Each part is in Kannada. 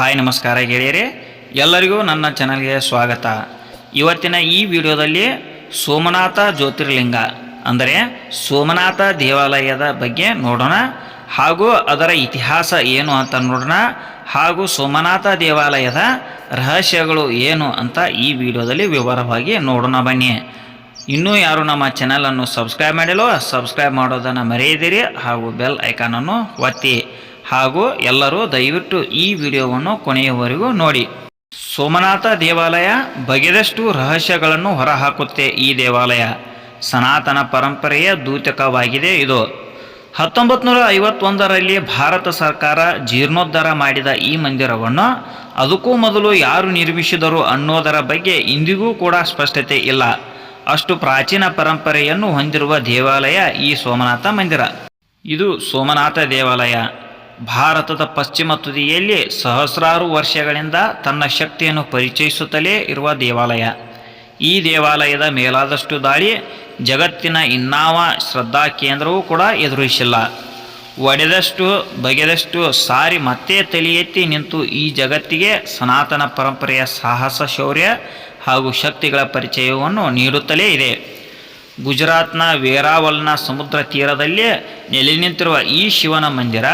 ಹಾಯ್ ನಮಸ್ಕಾರ ಗೆಳೆಯರೇ. ಎಲ್ಲರಿಗೂ ನನ್ನ ಚಾನಲ್ಗೆ ಸ್ವಾಗತ. ಇವತ್ತಿನ ಈ ವಿಡಿಯೋದಲ್ಲಿ ಸೋಮನಾಥ ಜ್ಯೋತಿರ್ಲಿಂಗ, ಅಂದರೆ ಸೋಮನಾಥ ದೇವಾಲಯದ ಬಗ್ಗೆ ನೋಡೋಣ. ಹಾಗೂ ಅದರ ಇತಿಹಾಸ ಏನು ಅಂತ ನೋಡೋಣ. ಹಾಗೂ ಸೋಮನಾಥ ದೇವಾಲಯದ ರಹಸ್ಯಗಳು ಏನು ಅಂತ ಈ ವಿಡಿಯೋದಲ್ಲಿ ವಿವರವಾಗಿ ನೋಡೋಣ ಬನ್ನಿ. ಇನ್ನೂ ಯಾರು ನಮ್ಮ ಚಾನಲನ್ನು ಸಬ್ಸ್ಕ್ರೈಬ್ ಮಾಡಿಲ್ಲೋ ಸಬ್ಸ್ಕ್ರೈಬ್ ಮಾಡೋದನ್ನು ಮರೆಯದಿರಿ. ಹಾಗೂ ಬೆಲ್ ಐಕಾನನ್ನು ಒತ್ತಿ. ಹಾಗೂ ಎಲ್ಲರೂ ದಯವಿಟ್ಟು ಈ ವಿಡಿಯೋವನ್ನು ಕೊನೆಯವರೆಗೂ ನೋಡಿ. ಸೋಮನಾಥ ದೇವಾಲಯ ಬಗೆದಷ್ಟು ರಹಸ್ಯಗಳನ್ನು ಹೊರಹಾಕುತ್ತೆ ಈ ದೇವಾಲಯ. ಸನಾತನ ಪರಂಪರೆಯ ದೂತಕವಾಗಿದೆ ಇದು. ಹತ್ತೊಂಬತ್ತು ನೂರ ಐವತ್ತೊಂದರಲ್ಲಿ ಭಾರತ ಸರ್ಕಾರ ಜೀರ್ಣೋದ್ಧಾರ ಮಾಡಿದ ಈ ಮಂದಿರವನ್ನು ಅದಕ್ಕೂ ಮೊದಲು ಯಾರು ನಿರ್ಮಿಸಿದರು ಅನ್ನೋದರ ಬಗ್ಗೆ ಇಂದಿಗೂ ಕೂಡ ಸ್ಪಷ್ಟತೆ ಇಲ್ಲ. ಅಷ್ಟು ಪ್ರಾಚೀನ ಪರಂಪರೆಯನ್ನು ಹೊಂದಿರುವ ದೇವಾಲಯ ಈ ಸೋಮನಾಥ ಮಂದಿರ. ಇದು ಸೋಮನಾಥ ದೇವಾಲಯ. ಭಾರತದ ಪಶ್ಚಿಮ ತುದಿಯಲ್ಲಿ ಸಹಸ್ರಾರು ವರ್ಷಗಳಿಂದ ತನ್ನ ಶಕ್ತಿಯನ್ನು ಪರಿಚಯಿಸುತ್ತಲೇ ಇರುವ ದೇವಾಲಯ. ಈ ದೇವಾಲಯದ ಮೇಲಾದಷ್ಟು ದಾಳಿ ಜಗತ್ತಿನ ಇನ್ನಾವ ಶ್ರದ್ಧಾ ಕೇಂದ್ರವೂ ಕೂಡ ಎದುರಿಸಿಲ್ಲ. ಒಡೆದಷ್ಟು ಬಗೆದಷ್ಟು ಸಾರಿ ಮತ್ತೆ ತಲೆ ಎತ್ತಿ ನಿಂತು ಈ ಜಗತ್ತಿಗೆ ಸನಾತನ ಪರಂಪರೆಯ ಸಾಹಸ ಶೌರ್ಯ ಹಾಗೂ ಶಕ್ತಿಗಳ ಪರಿಚಯವನ್ನು ನೀಡುತ್ತಲೇ ಇದೆ. ಗುಜರಾತ್ನ ವೇರಾವಲ್ನ ಸಮುದ್ರ ತೀರದಲ್ಲಿ ನೆಲೆ ನಿಂತಿರುವ ಈ ಶಿವನ ಮಂದಿರ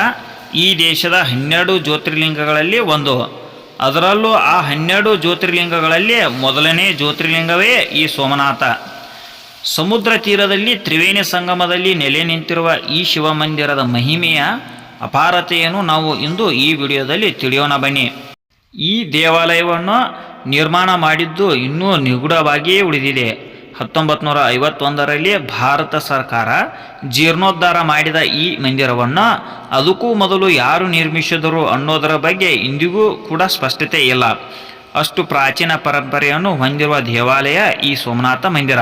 ಈ ದೇಶದ ಹನ್ನೆರಡು ಜ್ಯೋತಿರ್ಲಿಂಗಗಳಲ್ಲಿ ಒಂದು. ಅದರಲ್ಲೂ ಆ ಹನ್ನೆರಡು ಜ್ಯೋತಿರ್ಲಿಂಗಗಳಲ್ಲಿ ಮೊದಲನೇ ಜ್ಯೋತಿರ್ಲಿಂಗವೇ ಈ ಸೋಮನಾಥ. ಸಮುದ್ರ ತೀರದಲ್ಲಿ ತ್ರಿವೇಣಿ ಸಂಗಮದಲ್ಲಿ ನೆಲೆ ನಿಂತಿರುವ ಈ ಶಿವಮಂದಿರದ ಮಹಿಮೆಯ ಅಪಾರತೆಯನ್ನು ನಾವು ಇಂದು ಈ ವಿಡಿಯೋದಲ್ಲಿ ತಿಳಿಯೋಣ ಬನ್ನಿ. ಈ ದೇವಾಲಯವನ್ನು ನಿರ್ಮಾಣ ಮಾಡಿದ್ದು ಇನ್ನೂ ನಿಗೂಢವಾಗಿಯೇ ಉಳಿದಿದೆ. ಹತ್ತೊಂಬತ್ತು ನೂರ ಐವತ್ತೊಂದರಲ್ಲಿ ಭಾರತ ಸರ್ಕಾರ ಜೀರ್ಣೋದ್ಧಾರ ಮಾಡಿದ ಈ ಮಂದಿರವನ್ನು ಅದಕ್ಕೂ ಮೊದಲು ಯಾರು ನಿರ್ಮಿಸಿದರು ಅನ್ನೋದರ ಬಗ್ಗೆ ಇಂದಿಗೂ ಕೂಡ ಸ್ಪಷ್ಟತೆ ಇಲ್ಲ. ಅಷ್ಟು ಪ್ರಾಚೀನ ಪರಂಪರೆಯನ್ನು ಹೊಂದಿರುವ ದೇವಾಲಯ ಈ ಸೋಮನಾಥ ಮಂದಿರ.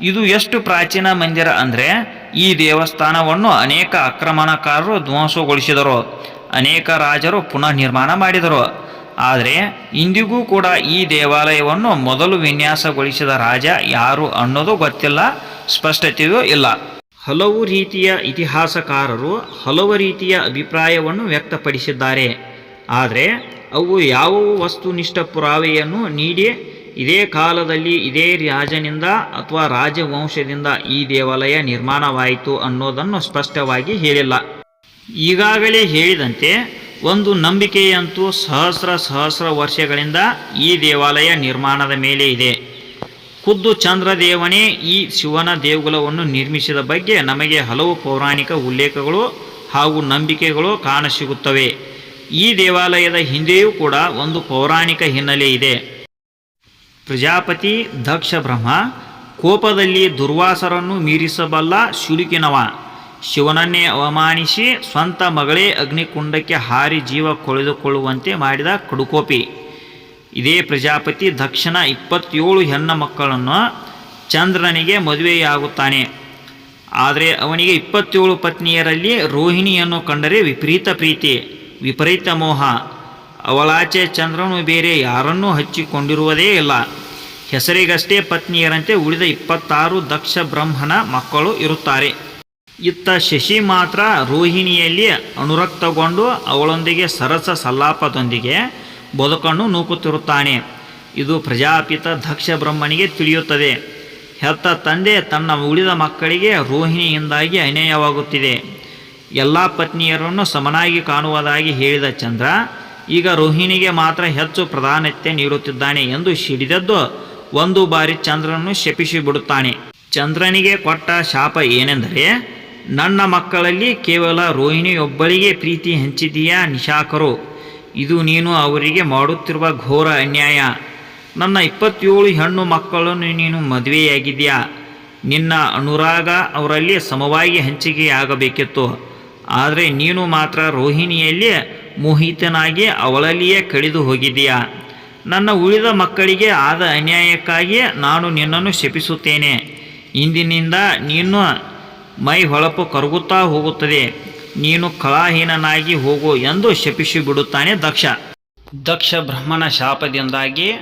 ಇದು ಎಷ್ಟು ಪ್ರಾಚೀನ ಮಂದಿರ ಅಂದರೆ ಈ ದೇವಸ್ಥಾನವನ್ನು ಅನೇಕ ಆಕ್ರಮಣಕಾರರು ಧ್ವಂಸಗೊಳಿಸಿದರು. ಅನೇಕ ರಾಜರು ಪುನಃ ನಿರ್ಮಾಣ ಮಾಡಿದರು. ಆದರೆ ಇಂದಿಗೂ ಕೂಡ ಈ ದೇವಾಲಯವನ್ನು ಮೊದಲು ವಿನ್ಯಾಸಗೊಳಿಸಿದ ರಾಜ ಯಾರು ಅನ್ನೋದು ಗೊತ್ತಿಲ್ಲ, ಸ್ಪಷ್ಟತೆಯೂ ಇಲ್ಲ. ಹಲವು ರೀತಿಯ ಇತಿಹಾಸಕಾರರು ಹಲವು ರೀತಿಯ ಅಭಿಪ್ರಾಯವನ್ನು ವ್ಯಕ್ತಪಡಿಸಿದ್ದಾರೆ. ಆದರೆ ಅವು ಯಾವ ವಸ್ತುನಿಷ್ಠ ಪುರಾವೆಯನ್ನು ನೀಡಿ ಇದೇ ಕಾಲದಲ್ಲಿ ಇದೇ ರಾಜನಿಂದ ಅಥವಾ ರಾಜವಂಶದಿಂದ ಈ ದೇವಾಲಯ ನಿರ್ಮಾಣವಾಯಿತು ಅನ್ನೋದನ್ನು ಸ್ಪಷ್ಟವಾಗಿ ಹೇಳಿಲ್ಲ. ಈಗಾಗಲೇ ಹೇಳಿದಂತೆ ಒಂದು ನಂಬಿಕೆಯಂತೂ ಸಹಸ್ರ ಸಹಸ್ರ ವರ್ಷಗಳಿಂದ ಈ ದೇವಾಲಯ ನಿರ್ಮಾಣದ ಮೇಲೆ ಇದೆ. ಖುದ್ದು ಚಂದ್ರದೇವನೇ ಈ ಶಿವನ ದೇಗುಲವನ್ನು ನಿರ್ಮಿಸಿದ ಬಗ್ಗೆ ನಮಗೆ ಹಲವು ಪೌರಾಣಿಕ ಉಲ್ಲೇಖಗಳು ಹಾಗೂ ನಂಬಿಕೆಗಳು ಕಾಣಸಿಗುತ್ತವೆ. ಈ ದೇವಾಲಯದ ಹಿಂದೆಯೂ ಕೂಡ ಒಂದು ಪೌರಾಣಿಕ ಹಿನ್ನೆಲೆ ಇದೆ. ಪ್ರಜಾಪತಿ ದಕ್ಷ ಬ್ರಹ್ಮ ಕೋಪದಲ್ಲಿ ದುರ್ವಾಸರನ್ನು ಮೀರಿಸಬಲ್ಲ ಶುಳುಕಿನವ ಶಿವನನ್ನೇ ಅವಮಾನಿಸಿ ಸ್ವಂತ ಮಗಳೇ ಅಗ್ನಿಕುಂಡಕ್ಕೆ ಹಾರಿ ಜೀವ ಕೊಳೆದುಕೊಳ್ಳುವಂತೆ ಮಾಡಿದ ಕಡುಕೋಪಿ. ಇದೇ ಪ್ರಜಾಪತಿ ದಕ್ಷಿಣ ಇಪ್ಪತ್ತೇಳು ಹೆಣ್ಣು ಮಕ್ಕಳನ್ನು ಚಂದ್ರನಿಗೆ ಮದುವೆಯಾಗುತ್ತಾನೆ. ಆದರೆ ಅವನಿಗೆ ಇಪ್ಪತ್ತೇಳು ಪತ್ನಿಯರಲ್ಲಿ ರೋಹಿಣಿಯನ್ನು ಕಂಡರೆ ವಿಪರೀತ ಪ್ರೀತಿ, ವಿಪರೀತ ಮೋಹ. ಅವಳಾಚೆ ಚಂದ್ರನು ಬೇರೆ ಯಾರನ್ನೂ ಹಚ್ಚಿಕೊಂಡಿರುವುದೇ ಇಲ್ಲ. ಹೆಸರಿಗಷ್ಟೇ ಪತ್ನಿಯರಂತೆ ಉಳಿದ ಇಪ್ಪತ್ತಾರು ದಕ್ಷ ಬ್ರಹ್ಮನ ಮಕ್ಕಳು ಇರುತ್ತಾರೆ. ಇತ್ತ ಶಶಿ ಮಾತ್ರ ರೋಹಿಣಿಯಲ್ಲಿ ಅನುರಕ್ತಗೊಂಡು ಅವಳೊಂದಿಗೆ ಸರಸ ಸಲ್ಲಾಪದೊಂದಿಗೆ ಬದುಕನ್ನು ನೂಕುತ್ತಿರುತ್ತಾನೆ. ಇದು ಪ್ರಜಾಪಿತ ದಕ್ಷ ಬ್ರಹ್ಮನಿಗೆ ತಿಳಿಯುತ್ತದೆ. ಹೆತ್ತ ತಂದೆ ತನ್ನ ಉಳಿದ ಮಕ್ಕಳಿಗೆ ರೋಹಿಣಿಯಿಂದಾಗಿ ಅನ್ಯಾಯವಾಗುತ್ತಿದೆ. ಎಲ್ಲ ಪತ್ನಿಯರನ್ನು ಸಮನಾಗಿ ಕಾಣುವುದಾಗಿ ಹೇಳಿದ ಚಂದ್ರ, ಈಗ ರೋಹಿಣಿಗೆ ಮಾತ್ರ ಹೆಚ್ಚು ಪ್ರಾಧಾನ್ಯತೆ ನೀಡುತ್ತಿದ್ದಾನೆ ಎಂದು ಸಿಡಿದದ್ದು ಒಂದು ಬಾರಿ ಚಂದ್ರನನ್ನು ಶಪಿಸಿಬಿಡುತ್ತಾನೆ. ಚಂದ್ರನಿಗೆ ಕೊಟ್ಟ ಶಾಪ ಏನೆಂದರೆ ನನ್ನ ಮಕ್ಕಳಲ್ಲಿ ಕೇವಲ ರೋಹಿಣಿಯೊಬ್ಬಳಿಗೆ ಪ್ರೀತಿ ಹಂಚಿದೀಯಾ ನಿಶಾಕರು. ಇದು ನೀನು ಅವರಿಗೆ ಮಾಡುತ್ತಿರುವ ಘೋರ ಅನ್ಯಾಯ. ನನ್ನ ಇಪ್ಪತ್ತೇಳು ಹೆಣ್ಣು ಮಕ್ಕಳನ್ನು ನೀನು ಮದುವೆಯಾಗಿದೆಯಾ ನಿನ್ನ ಅನುರಾಗ ಅವರಲ್ಲಿ ಸಮವಾಗಿ ಹಂಚಿಕೆಯಾಗಬೇಕಿತ್ತು. ಆದರೆ ನೀನು ಮಾತ್ರ ರೋಹಿಣಿಯಲ್ಲಿ ಮೋಹಿತನಾಗಿ ಅವಳಲ್ಲಿಯೇ ಕಳೆದು ಹೋಗಿದೆಯಾ ನನ್ನ ಉಳಿದ ಮಕ್ಕಳಿಗೆ ಆದ ಅನ್ಯಾಯಕ್ಕಾಗಿ ನಾನು ನಿನ್ನನ್ನು ಶಪಿಸುತ್ತೇನೆ. ಇಂದಿನಿಂದ ನೀನು ಮೈ ಹೊಳಪು ಕರಗುತ್ತಾ ಹೋಗುತ್ತದೆ. ನೀನು ಕಲಾಹೀನನಾಗಿ ಹೋಗು ಎಂದು ಶಪಿಸಿ ಬಿಡುತ್ತಾನೆ ದಕ್ಷ. ದಕ್ಷ ಬ್ರಹ್ಮನ ಶಾಪದಿಂದಾಗಿ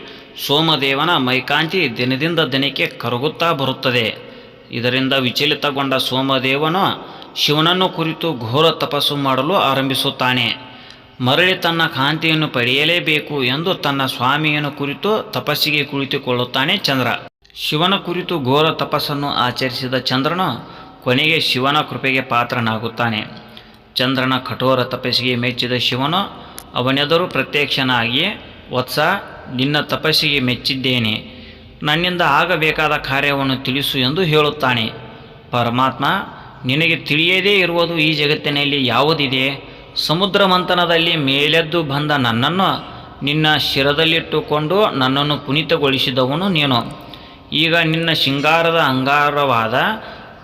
ಸೋಮದೇವನ ಮೈಕಾಂತಿ ದಿನದಿಂದ ದಿನಕ್ಕೆ ಕರಗುತ್ತಾ ಬರುತ್ತದೆ. ಇದರಿಂದ ವಿಚಲಿತಗೊಂಡ ಸೋಮದೇವನು ಶಿವನನ್ನು ಕುರಿತು ಘೋರ ತಪಸ್ಸು ಮಾಡಲು ಆರಂಭಿಸುತ್ತಾನೆ. ಮರಳಿ ತನ್ನ ಕಾಂತಿಯನ್ನು ಪಡೆಯಲೇಬೇಕು ಎಂದು ತನ್ನ ಸ್ವಾಮಿಯನ್ನು ಕುರಿತು ತಪಸ್ಸಿಗೆ ಕುಳಿತುಕೊಳ್ಳುತ್ತಾನೆ ಚಂದ್ರ. ಶಿವನ ಕುರಿತು ಘೋರ ತಪಸ್ಸನ್ನು ಆಚರಿಸಿದ ಚಂದ್ರನು ಕೊನೆಗೆ ಶಿವನ ಕೃಪೆಗೆ ಪಾತ್ರನಾಗುತ್ತಾನೆ. ಚಂದ್ರನ ಕಠೋರ ತಪಸ್ಸಿಗೆ ಮೆಚ್ಚಿದ ಶಿವನು ಅವನೆದುರು ಪ್ರತ್ಯಕ್ಷನಾಗಿ ವತ್ಸ, ನಿನ್ನ ತಪಸ್ಸಿಗೆ ಮೆಚ್ಚಿದ್ದೇನೆ. ನನ್ನಿಂದ ಆಗಬೇಕಾದ ಕಾರ್ಯವನ್ನು ತಿಳಿಸು ಎಂದು ಹೇಳುತ್ತಾನೆ. ಪರಮಾತ್ಮ, ನಿನಗೆ ತಿಳಿಯದೇ ಇರುವುದು ಈ ಜಗತ್ತಿನಲ್ಲಿ ಯಾವುದಿದೆ? ಸಮುದ್ರ ಮಂಥನದಲ್ಲಿ ಮೇಲೆದ್ದು ಬಂದ ನನ್ನನ್ನು ನಿನ್ನ ಶಿರದಲ್ಲಿಟ್ಟುಕೊಂಡು ನನ್ನನ್ನು ಪುನೀತಗೊಳಿಸಿದವನು ನೀನು. ಈಗ ನಿನ್ನ ಶೃಂಗಾರದ ಅಂಗಾರವಾದ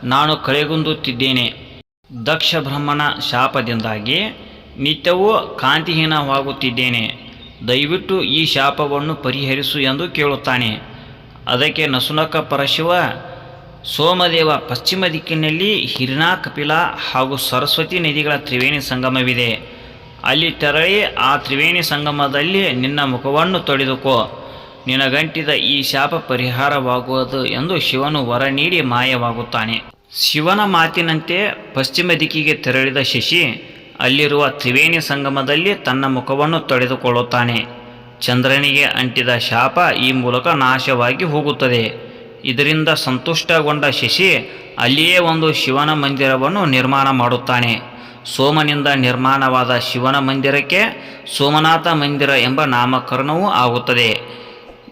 ನಾನು ಕಳೆಗುಂದುತ್ತಿದ್ದೇನೆ ದಕ್ಷ ಬ್ರಹ್ಮನ ಶಾಪದಿಂದಾಗಿ ನಿತ್ಯವೂ ಕಾಂತಿಹೀನವಾಗುತ್ತಿದ್ದೇನೆ. ದಯವಿಟ್ಟು ಈ ಶಾಪವನ್ನು ಪರಿಹರಿಸು ಎಂದು ಕೇಳುತ್ತಾನೆ. ಅದಕ್ಕೆ ನಸುನಕ ಪರಶಿವ, ಸೋಮದೇವ ಪಶ್ಚಿಮ ದಿಕ್ಕಿನಲ್ಲಿ ಹಿರಿನಾ ಕಪಿಲ ಹಾಗೂ ಸರಸ್ವತಿ ನದಿಗಳ ತ್ರಿವೇಣಿ ಸಂಗಮವಿದೆ. ಅಲ್ಲಿ ತೆರಳಿ ಆ ತ್ರಿವೇಣಿ ಸಂಗಮದಲ್ಲಿ ನಿನ್ನ ಮುಖವನ್ನು ತೊಳೆದುಕೋ. ನಿನಗಂಟಿದ ಈ ಶಾಪ ಪರಿಹಾರವಾಗುವುದು ಎಂದು ಶಿವನು ವರ ನೀಡಿ ಮಾಯವಾಗುತ್ತಾನೆ. ಶಿವನ ಮಾತಿನಂತೆ ಪಶ್ಚಿಮ ದಿಕ್ಕಿಗೆ ತೆರಳಿದ ಶಶಿ ಅಲ್ಲಿರುವ ತ್ರಿವೇಣಿ ಸಂಗಮದಲ್ಲಿ ತನ್ನ ಮುಖವನ್ನು ತೊಳೆದುಕೊಳ್ಳುತ್ತಾನೆ. ಚಂದ್ರನಿಗೆ ಅಂಟಿದ ಶಾಪ ಈ ಮೂಲಕ ನಾಶವಾಗಿ ಹೋಗುತ್ತದೆ. ಇದರಿಂದ ಸಂತುಷ್ಟಗೊಂಡ ಶಶಿ ಅಲ್ಲಿಯೇ ಒಂದು ಶಿವನ ಮಂದಿರವನ್ನು ನಿರ್ಮಾಣ ಮಾಡುತ್ತಾನೆ. ಸೋಮನಿಂದ ನಿರ್ಮಾಣವಾದ ಶಿವನ ಮಂದಿರಕ್ಕೆ ಸೋಮನಾಥ ಮಂದಿರ ಎಂಬ ನಾಮಕರಣವೂ ಆಗುತ್ತದೆ.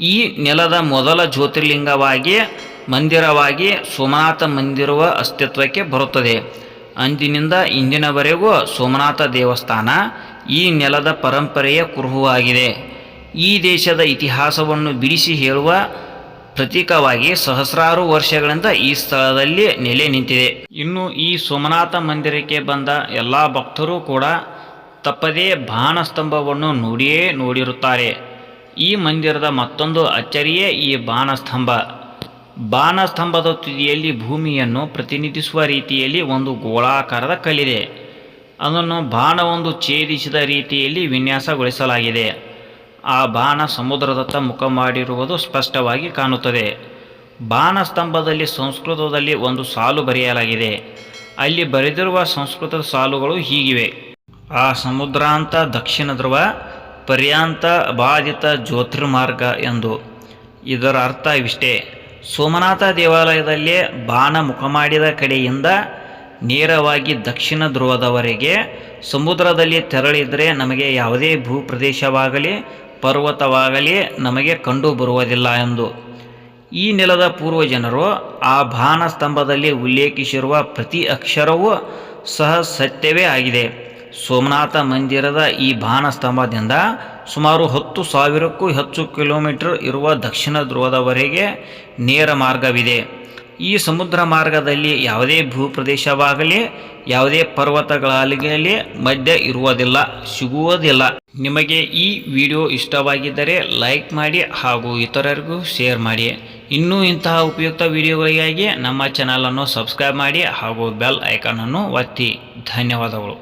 ಈ ನೆಲದ ಮೊದಲ ಜ್ಯೋತಿರ್ಲಿಂಗವಾಗಿ ಮಂದಿರವಾಗಿ ಸೋಮನಾಥ ಮಂದಿರವ ಅಸ್ತಿತ್ವಕ್ಕೆ ಬರುತ್ತದೆ. ಅಂದಿನಿಂದ ಇಂದಿನವರೆಗೂ ಸೋಮನಾಥ ದೇವಸ್ಥಾನ ಈ ನೆಲದ ಪರಂಪರೆಯ ಕುರುಹುವಾಗಿದೆ. ಈ ದೇಶದ ಇತಿಹಾಸವನ್ನು ಬಿಡಿಸಿ ಹೇಳುವ ಪ್ರತೀಕವಾಗಿ ಸಹಸ್ರಾರು ವರ್ಷಗಳಿಂದ ಈ ಸ್ಥಳದಲ್ಲಿ ನೆಲೆ ನಿಂತಿದೆ. ಇನ್ನು ಈ ಸೋಮನಾಥ ಮಂದಿರಕ್ಕೆ ಬಂದ ಎಲ್ಲ ಭಕ್ತರು ಕೂಡ ತಪ್ಪದೇ ಬಾಣಸ್ತಂಭವನ್ನು ನೋಡಿಯೇ ನೋಡಿರುತ್ತಾರೆ. ಈ ಮಂದಿರದ ಮತ್ತೊಂದು ಅಚ್ಚರಿಯೇ ಈ ಬಾಣಸ್ತಂಭ. ಬಾಣಸ್ತಂಭದ ತುದಿಯಲ್ಲಿ ಭೂಮಿಯನ್ನು ಪ್ರತಿನಿಧಿಸುವ ರೀತಿಯಲ್ಲಿ ಒಂದು ಗೋಳಾಕಾರದ ಕಲ್ಲಿದೆ. ಅದನ್ನು ಬಾಣವೊಂದು ಛೇದಿಸಿದ ರೀತಿಯಲ್ಲಿ ವಿನ್ಯಾಸಗೊಳಿಸಲಾಗಿದೆ. ಆ ಬಾಣ ಸಮುದ್ರದತ್ತ ಮುಖ ಮಾಡಿರುವುದು ಸ್ಪಷ್ಟವಾಗಿ ಕಾಣುತ್ತದೆ. ಬಾಣಸ್ತಂಭದಲ್ಲಿ ಸಂಸ್ಕೃತದಲ್ಲಿ ಒಂದು ಸಾಲು ಬರೆಯಲಾಗಿದೆ. ಅಲ್ಲಿ ಬರೆದಿರುವ ಸಂಸ್ಕೃತದ ಸಾಲುಗಳು ಹೀಗಿವೆ. ಆ ಸಮುದ್ರಾಂತ, ದಕ್ಷಿಣ ಧ್ರುವ, ಪರ್ಯಾಂತ, ಬಾಧಿತ ಜ್ಯೋತಿರ್ಮಾರ್ಗ ಎಂದು. ಇದರ ಅರ್ಥವಿಷ್ಟೇ ಸೋಮನಾಥ ದೇವಾಲಯದಲ್ಲಿ ಬಾಣ ಮುಖ ಮಾಡಿದ ಕಡೆಯಿಂದ ನೇರವಾಗಿ ದಕ್ಷಿಣ ಧ್ರುವದವರೆಗೆ ಸಮುದ್ರದಲ್ಲಿ ತೆರಳಿದರೆ ನಮಗೆ ಯಾವುದೇ ಭೂಪ್ರದೇಶವಾಗಲಿ, ಪರ್ವತವಾಗಲಿ ನಮಗೆ ಕಂಡು ಬರುವುದಿಲ್ಲ ಎಂದು. ಈ ನೆಲದ ಪೂರ್ವಜನರು ಆ ಬಾಣ ಸ್ತಂಭದಲ್ಲಿ ಉಲ್ಲೇಖಿಸಿರುವ ಪ್ರತಿ ಅಕ್ಷರವೂ ಸಹ ಸತ್ಯವೇ ಆಗಿದೆ. ಸೋಮನಾಥ ಮಂದಿರದ ಈ ಬಾಣ ಸ್ತಂಭದಿಂದ ಸುಮಾರು ಹತ್ತು ಸಾವಿರಕ್ಕೂ ಹೆಚ್ಚು ಕಿಲೋಮೀಟರ್ ಇರುವ ದಕ್ಷಿಣ ಧ್ರುವದವರೆಗೆ ನೇರ ಮಾರ್ಗವಿದೆ. ಈ ಸಮುದ್ರ ಮಾರ್ಗದಲ್ಲಿ ಯಾವುದೇ ಭೂಪ್ರದೇಶವಾಗಲಿ, ಯಾವುದೇ ಪರ್ವತಗಳಾಗಲಿ ಮಧ್ಯ ಇರುವುದಿಲ್ಲ, ಸಿಗುವುದಿಲ್ಲ. ನಿಮಗೆ ಈ ವಿಡಿಯೋ ಇಷ್ಟವಾಗಿದ್ದರೆ ಲೈಕ್ ಮಾಡಿ ಹಾಗೂ ಇತರರಿಗೂ ಶೇರ್ ಮಾಡಿ. ಇನ್ನೂ ಇಂತಹ ಉಪಯುಕ್ತ ವಿಡಿಯೋಗಳಿಗಾಗಿ ನಮ್ಮ ಚಾನಲನ್ನು ಸಬ್ಸ್ಕ್ರೈಬ್ ಮಾಡಿ ಹಾಗೂ ಬೆಲ್ ಐಕಾನನ್ನು ಒತ್ತಿ. ಧನ್ಯವಾದಗಳು.